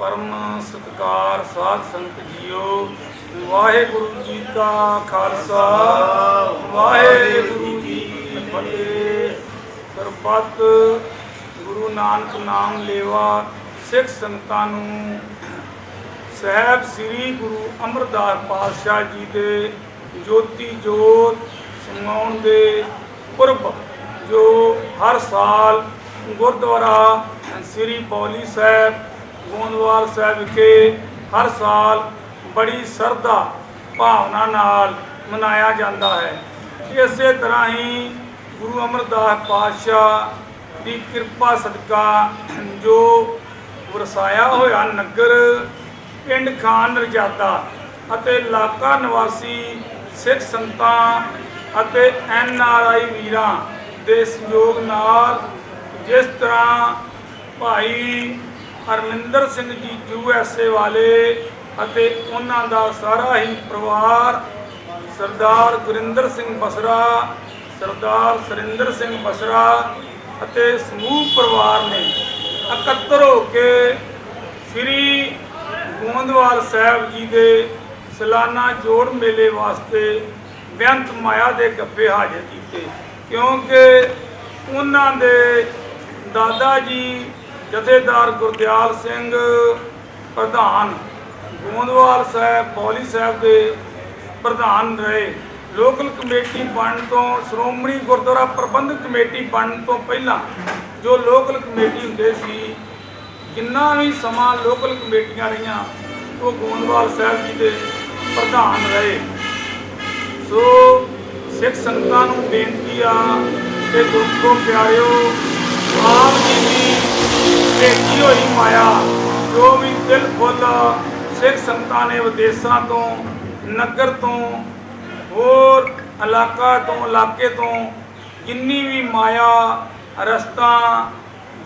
ਪਰਮ ਸਤਿਕਾਰ ਸਾਧ ਸੰਗਤ ਜੀਓ। ਵਾਹਿਗੁਰੂ ਜੀ ਕਾ ਖਾਲਸਾ, ਵਾਹਿਗੁਰੂ ਜੀ ਕੀ ਫਤਿਹ। ਸਰਬੱਤ ਗੁਰੂ ਨਾਨਕ ਨਾਮ ਲੇਵਾ ਸਿੱਖ ਸੰਗਤਾਂ ਨੂੰ। ਸਹਿਬ ਸ੍ਰੀ ਗੁਰੂ ਅਮਰਦਾਸ ਪਾਤਸ਼ਾਹ ਜੀ ਦੇ ਜੋਤੀ ਜੋਤ ਸਮਾਉਣ ਦੇ ਪੁਰਬ, ਜੋ ਹਰ ਸਾਲ ਗੁਰਦੁਆਰਾ ਸ੍ਰੀ ਬੌਲੀ ਸਾਹਿਬ ਗੋਂਦਵਾਲ ਸਾਹਿਬ ਵਿਖੇ ਹਰ ਸਾਲ ਬੜੀ ਸ਼ਰਧਾ ਭਾਵਨਾ ਨਾਲ ਮਨਾਇਆ ਜਾਂਦਾ ਹੈ। ਇਸੇ ਤਰ੍ਹਾਂ ਹੀ ਗੁਰੂ ਅਮਰਦਾਸ ਪਾਤਸ਼ਾਹ ਦੀ ਕਿਰਪਾ ਸਦਕਾ ਜੋ ਵਰਸਾਇਆ ਹੋਇਆ ਨਗਰ, ਪਿੰਡ ਖਾਨ ਰਜਾਦਾ ਅਤੇ ਇਲਾਕਾ ਨਿਵਾਸੀ ਸਿੱਖ ਸੰਗਤਾਂ ਅਤੇ ਐਨ ਆਰ ਆਈ ਵੀਰਾਂ ਦੇ ਸਹਿਯੋਗ ਨਾਲ ਜਿਸ ਤਰ੍ਹਾਂ ਭਾਈ Harminder Singh ji U S A ਵਾਲੇ ਅਤੇ ਉਹਨਾਂ ਦਾ ਸਾਰਾ ਹੀ ਪਰਿਵਾਰ ਸਰਦਾਰ ਗੁਰਿੰਦਰ ਸਿੰਘ ਬਸਰਾ, ਸਰਦਾਰ ਸਰਿੰਦਰ ਸਿੰਘ ਬਸਰਾ ਅਤੇ ਸਮੂਹ ਪਰਿਵਾਰ ਨੇ ਇਕੱਤਰ ਹੋ ਕੇ ਸ੍ਰੀ ਗੋਂਦਵਾਲ ਸਾਹਿਬ ਜੀ ਦੇ ਸਲਾਨਾ ਜੋੜ ਮੇਲੇ ਵਾਸਤੇ ਬੇਅੰਤ ਮਾਇਆ ਦੇ ਗੱਬੇ ਹਾਜ਼ਰ ਕੀਤੇ। ਕਿਉਂਕਿ ਉਹਨਾਂ ਦੇ ਦਾਦਾ ਜੀ ਜਥੇਦਾਰ ਗੁਰਦਿਆਲ ਸਿੰਘ ਪ੍ਰਧਾਨ, ਗੋਂਦਵਾਲ ਸਾਹਿਬ, ਬੌਲੀ ਸਾਹਿਬ ਦੇ ਪ੍ਰਧਾਨ ਰਹੇ। ਲੋਕਲ ਕਮੇਟੀ ਬਣਨ ਤੋਂ, ਸ਼੍ਰੋਮਣੀ ਗੁਰਦੁਆਰਾ ਪ੍ਰਬੰਧਕ ਕਮੇਟੀ ਬਣਨ ਤੋਂ ਪਹਿਲਾਂ ਜੋ ਲੋਕਲ ਕਮੇਟੀ ਹੁੰਦੇ ਸੀ, ਜਿੰਨਾ ਵੀ ਸਮਾਂ ਲੋਕਲ ਕਮੇਟੀਆਂ ਰਹੀਆਂ, ਉਹ ਗੋਂਦਵਾਲ ਸਾਹਿਬ ਜੀ ਦੇ ਪ੍ਰਧਾਨ ਰਹੇ। ਸੋ ਸਿੱਖ ਸੰਗਤਾਂ ਨੂੰ ਬੇਨਤੀ ਆ ਕਿ ਗੁਰੂ ਪਿਆਰਿਓ, ਆਪ ਜੀ ਦੀ ਭੇਜੀ ਹੋਈ ਮਾਇਆ, ਜੋ ਵੀ ਦਿਲ ਫੁੱਲ ਸਿੱਖ ਸੰਗਤਾਂ ਨੇ ਵਿਦੇਸ਼ਾਂ ਤੋਂ, ਨਗਰ ਤੋਂ, ਹੋਰ ਇਲਾਕਾ ਤੋਂ, ਇਲਾਕੇ ਤੋਂ, ਜਿੰਨੀ ਵੀ ਮਾਇਆ, ਰਸਤਾ,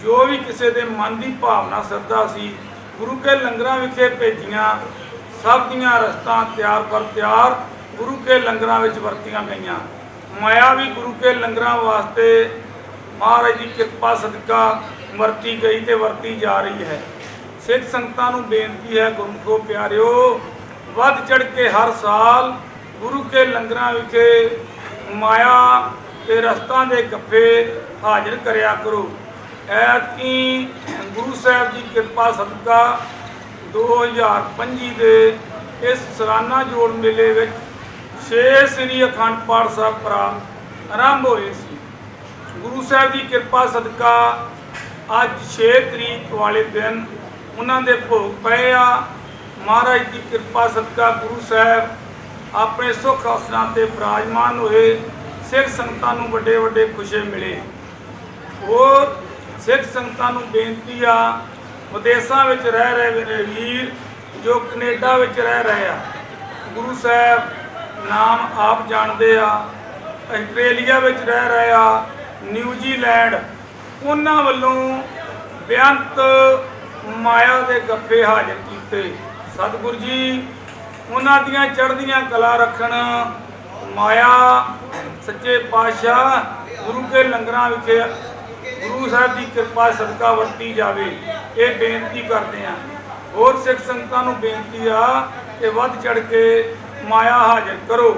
ਜੋ ਵੀ ਕਿਸੇ ਦੇ ਮਨ ਦੀ ਭਾਵਨਾ, ਸੱਦਾ ਸੀ, ਗੁਰੂ ਕੇ ਲੰਗਰਾਂ ਵਿਖੇ ਭੇਜੀਆਂ, ਸਭ ਦੀਆਂ ਰਸਤਾਂ ਤਿਆਰ ਪਰ ਤਿਆਰ ਗੁਰੂ ਕੇ ਲੰਗਰਾਂ ਵਿੱਚ ਵਰਤੀਆਂ ਗਈਆਂ। ਮਾਇਆ ਵੀ ਗੁਰੂ ਕੇ ਲੰਗਰਾਂ ਵਾਸਤੇ ਮਹਾਰਾਜ ਦੀ ਕਿਰਪਾ, ਸਦਕਾ ਵਰਤੀ ਗਈ ਤੇ ਵਰਤੀ ਜਾ ਰਹੀ ਹੈ। ਸਿੱਖ ਸੰਗਤਾਂ ਨੂੰ ਬੇਨਤੀ ਹੈ, ਗੁਰਮੁਖੋ ਪਿਆਰਿਓ, ਵੱਧ ਚੜ ਕੇ ਹਰ ਸਾਲ ਗੁਰੂ ਕੇ ਲੰਗਰਾਂ ਵਿਖੇ ਮਾਇਆ ਤੇ ਰਸਤਾਂ ਦੇ ਗੱਫੇ ਹਾਜ਼ਰ ਕਰਿਆ ਕਰੋ। ਐਤਕੀ ਗੁਰੂ ਸਾਹਿਬ ਦੀ ਕਿਰਪਾ, ਸਦਕਾ 2025 ਦੇ ਇਸ ਸਲਾਨਾ ਜੋੜ ਮੇਲੇ ਵਿੱਚ ਛੇ ਸ੍ਰੀ ਅਖੰਡ ਪਾਠ ਸਾਹਿਬ ਪ੍ਰਾਰੰਭ ਆਰੰਭ ਹੋਏ ਸੀ। ਗੁਰੂ ਸਾਹਿਬ ਦੀ ਕਿਰਪਾ ਸਦਕਾ ਅੱਜ 6 ਤਰੀਕ ਵਾਲੇ ਦਿਨ ਉਹਨਾਂ ਦੇ ਭੋਗ ਪਏ ਆ। ਮਹਾਰਾਜ ਦੀ ਕਿਰਪਾ ਸਦਕਾ ਗੁਰੂ ਸਾਹਿਬ ਆਪਣੇ ਸੁੱਖ ਆਸਣਾ ਤੇ ਬਿਰਾਜਮਾਨ ਹੋਏ। ਸਿੱਖ ਸੰਗਤਾਂ ਨੂੰ ਵੱਡੇ ਵੱਡੇ ਖੁਸ਼ੇ ਮਿਲੇ। ਹੋਰ ਸਿੱਖ ਸੰਗਤਾਂ ਨੂੰ ਬੇਨਤੀ ਆ, ਵਿਦੇਸ਼ਾਂ ਵਿੱਚ ਰਹਿ ਰਹੇ ਮੇਰੇ ਵੀਰ, ਜੋ ਕੈਨੇਡਾ ਵਿੱਚ ਰਹਿ ਰਹੇ ਆ। ਗੁਰੂ ਸਾਹਿਬ ਨਾਮ ਆਪ ਜਾਣਦੇ ਆ, ਆਸਟ੍ਰੇਲੀਆ ਵਿੱਚ ਰਹਿ ਰਹੇ ਆ। ਨਿਊਜ਼ੀਲੈਂਡ, ਉਹਨਾਂ ਵੱਲੋਂ ਬੇਅੰਤ ਮਾਇਆ ਦੇ ਗੱਫੇ ਹਾਜ਼ਰ ਕੀਤੇ। ਸਤਿਗੁਰੂ ਜੀ, ਉਹਨਾਂ ਦੀਆਂ ਚੜ੍ਹਦੀਆਂ ਕਲਾ ਰੱਖਣ ਮਾਇਆ, ਸੱਚੇ ਪਾਤਸ਼ਾਹ, ਗੁਰੂ ਕੇ ਲੰਗਰਾਂ ਵਿਖੇ ਗੁਰੂ ਸਾਹਿਬ ਦੀ ਕਿਰਪਾ ਸਦਕਾ ਵਰਤੀ ਜਾਵੇ, ਇਹ ਬੇਨਤੀ ਕਰਦੇ ਆ ਹੋਰ ਸਿੱਖ ਸੰਗਤਾਂ ਨੂੰ ਬੇਨਤੀ ਆ ਕਿ ਵੱਧ ਚੜ ਕੇ ਮਾਇਆ ਹਾਜ਼ਰ ਕਰੋ।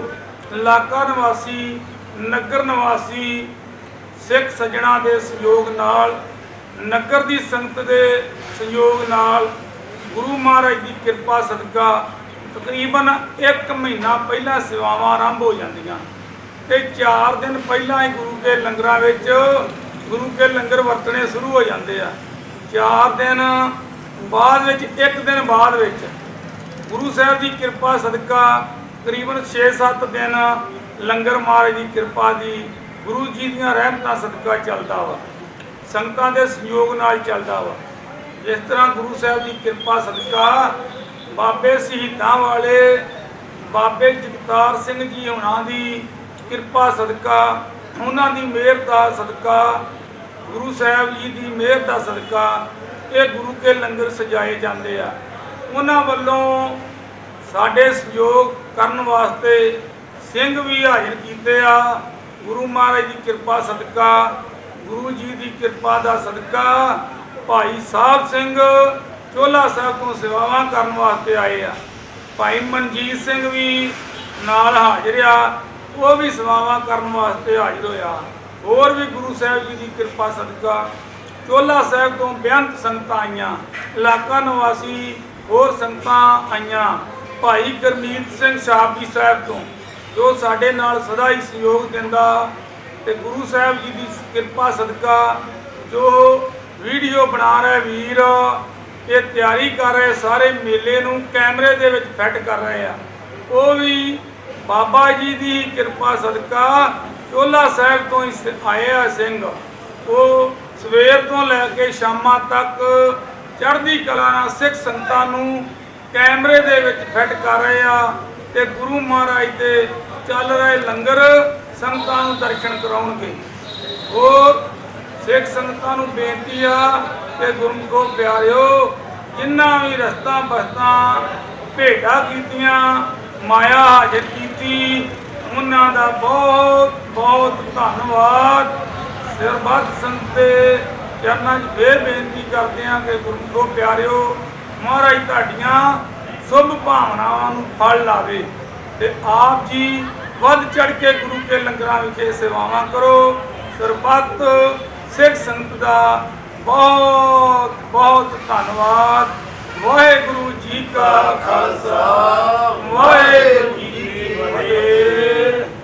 ਇਲਾਕਾ ਨਿਵਾਸੀ, ਨਗਰ ਨਿਵਾਸੀ ਸਿੱਖ ਸੱਜਣਾ ਦੇ ਸਹਿਯੋਗ ਨਾਲ, ਨਗਰ ਦੀ ਸੰਗਤ ਦੇ ਸਹਿਯੋਗ ਨਾਲ ਗੁਰੂ ਮਹਾਰਾਜ ਦੀ ਕਿਰਪਾ ਸਦਕਾ ਤਕਰੀਬਨ 1 ਮਹੀਨਾ ਪਹਿਲਾਂ ਸੇਵਾਵਾਂ ਆਰੰਭ ਹੋ ਜਾਂਦੀਆਂ। ਤੇ 4 ਦਿਨ ਪਹਿਲਾਂ ਹੀ ਗੁਰੂ ਕੇ ਲੰਗਰਾਂ ਵਿੱਚ ਗੁਰੂ ਕੇ ਲੰਗਰ ਵਰਤਣੇ ਸ਼ੁਰੂ ਹੋ ਜਾਂਦੇ ਆ। 4 ਦਿਨ ਬਾਅਦ ਵਿੱਚ, ਇੱਕ ਦਿਨ ਬਾਅਦ ਵਿੱਚ ਗੁਰੂ ਸਾਹਿਬ ਦੀ ਕਿਰਪਾ ਸਦਕਾ ਤਕਰੀਬਨ 6-7 ਦਿਨ ਲੰਗਰ ਮਹਾਰਾਜ ਦੀ ਕਿਰਪਾ ਦੀ ਗੁਰੂ ਜੀ ਦੀਆਂ ਰਹਿਮਤਾਂ ਸਦਕਾ ਚੱਲਦਾ ਵਾ। ਸੰਗਤਾਂ ਦੇ ਸਹਿਯੋਗ ਨਾਲ ਚੱਲਦਾ ਵਾ। ਜਿਸ ਤਰ੍ਹਾਂ ਗੁਰੂ ਸਾਹਿਬ ਦੀ ਕਿਰਪਾ ਸਦਕਾ, ਬਾਬੇ ਸ਼ਹੀਦਾਂ ਵਾਲੇ ਬਾਬੇ ਜਗਤਾਰ ਸਿੰਘ ਜੀ ਹੁਣਾਂ ਦੀ ਕਿਰਪਾ ਸਦਕਾ, ਉਹਨਾਂ ਦੀ ਮਿਹਰ ਦਾ ਸਦਕਾ, ਗੁਰੂ ਸਾਹਿਬ ਜੀ ਦੀ ਮਿਹਰ ਦਾ ਸਦਕਾ ਇਹ ਗੁਰੂ ਕੇ ਲੰਗਰ ਸਜਾਏ ਜਾਂਦੇ ਆ। ਉਹਨਾਂ ਵੱਲੋਂ ਸਾਡੇ ਸਹਿਯੋਗ ਕਰਨ ਵਾਸਤੇ ਸਿੰਘ ਵੀ ਹਾਜ਼ਰ ਕੀਤੇ ਆ। ਗੁਰੂ ਮਹਾਰਾਜ ਦੀ ਕਿਰਪਾ ਸਦਕਾ, ਗੁਰੂ ਜੀ ਦੀ ਕਿਰਪਾ ਦਾ ਸਦਕਾ, ਭਾਈ ਸਾਹਿਬ ਸਿੰਘ ਚੋਲਾ ਸਾਹਿਬ ਤੋਂ ਸੇਵਾਵਾਂ ਕਰਨ ਵਾਸਤੇ ਆਏ ਆ। ਭਾਈ ਮਨਜੀਤ ਸਿੰਘ ਵੀ ਨਾਲ ਹਾਜ਼ਰ ਆ, ਉਹ ਵੀ ਸੇਵਾਵਾਂ ਕਰਨ ਵਾਸਤੇ ਹਾਜ਼ਰ ਹੋਇਆ। ਹੋਰ ਵੀ ਗੁਰੂ ਸਾਹਿਬ ਜੀ ਦੀ ਕਿਰਪਾ ਸਦਕਾ। ਚੋਲਾ ਸਾਹਿਬ ਤੋਂ ਬੇਅੰਤ ਸੰਗਤਾਂ ਆਈਆਂ, ਇਲਾਕਾ ਨਿਵਾਸੀ ਹੋਰ ਸੰਗਤਾਂ ਆਈਆਂ। ਭਾਈ ਗੁਰਮੀਤ ਸਿੰਘ ਸਾਹਿਬ ਜੀ ਸਾਹਿਬ ਤੋਂ ਜੋ ਸਾਡੇ ਨਾਲ ਸਦਾ ਹੀ ਸਹਿਯੋਗ ਦਿੰਦਾ ਤੇ ਗੁਰੂ ਸਾਹਿਬ ਜੀ ਦੀ ਕਿਰਪਾ ਸਦਕਾ ਜੋ ਵੀਡੀਓ ਬਣਾ ਰਹੇ ਵੀਰ, ਇਹ ਤਿਆਰੀ ਕਰ ਰਹੇ ਸਾਰੇ ਮੇਲੇ ਨੂੰ ਕੈਮਰੇ ਦੇ ਵਿੱਚ ਫਿੱਟ ਕਰ ਰਹੇ ਆ। ਉਹ ਵੀ ਬਾਬਾ ਜੀ ਦੀ ਕਿਰਪਾ ਸਦਕਾ ਚੋਲਾ ਸਾਹਿਬ ਤੋਂ ਹੀ ਸ- ਆਏ ਆ ਸਿੰਘ। ਉਹ ਸਵੇਰ ਤੋਂ ਲੈ ਕੇ ਸ਼ਾਮਾਂ ਤੱਕ ਚੜ੍ਹਦੀ ਕਲਾ ਨਾਲ ਸਿੱਖ ਸੰਗਤਾਂ ਨੂੰ ਕੈਮਰੇ ਦੇ ਵਿੱਚ ਫਿੱਟ ਕਰ ਰਹੇ ਆ ਤੇ ਗੁਰੂ ਮਹਾਰਾਜ ਦੇ ਚੱਲ ਰਹੇ ਲੰਗਰ ਸੰਗਤਾਂ ਨੂੰ ਦਰਸ਼ਨ ਕਰਾਉਣਗੇ। ਹੋਰ ਸਿੱਖ ਸੰਗਤਾਂ ਨੂੰ ਬੇਨਤੀ ਆ ਕਿ ਗੁਰਮੁਖੋ ਪਿਆਰਿਓ, ਜਿਨ੍ਹਾਂ ਵੀ ਰਸਤਾ ਬਸਤਾਂ ਭੇਟਾ ਕੀਤੀਆਂ, ਮਾਇਆ ਹਾਜ਼ਰ ਕੀਤੀ, ਉਹਨਾਂ ਦਾ ਬਹੁਤ ਬਹੁਤ ਧੰਨਵਾਦ। ਸਿਰਬੱਤ ਸੰਤੇ ਚਰਨਾਂ 'ਚ ਫੇਰ ਬੇਨਤੀ ਕਰਦੇ ਹਾਂ ਕਿ ਗੁਰਮੁਖੋ ਪਿਆਰਿਓ, ਮਹਾਰਾਜ ਤੁਹਾਡੀਆਂ ਸ਼ੁਭ ਭਾਵਨਾਵਾਂ ਨੂੰ ਫਲ ਲਾਵੇ। ਤੇ ਆਪ ਜੀ ਵੱਧ ਚੜ ਕੇ ਗੁਰੂ ਕੇ ਲੰਗਰਾਂ ਵਿਖੇ ਸੇਵਾਵਾਂ ਕਰੋ। ਸਰਬੱਤ ਸਿੱਖ ਸੰਗਤ ਦਾ ਬਹੁਤ ਬਹੁਤ ਧੰਨਵਾਦ। ਵਾਹਿਗੁਰੂ ਜੀ ਕਾ ਖਾਲਸਾ। ਵਾਹਿਗੁਰੂ ਜੀ ਕੀ ਫਤਿਹ।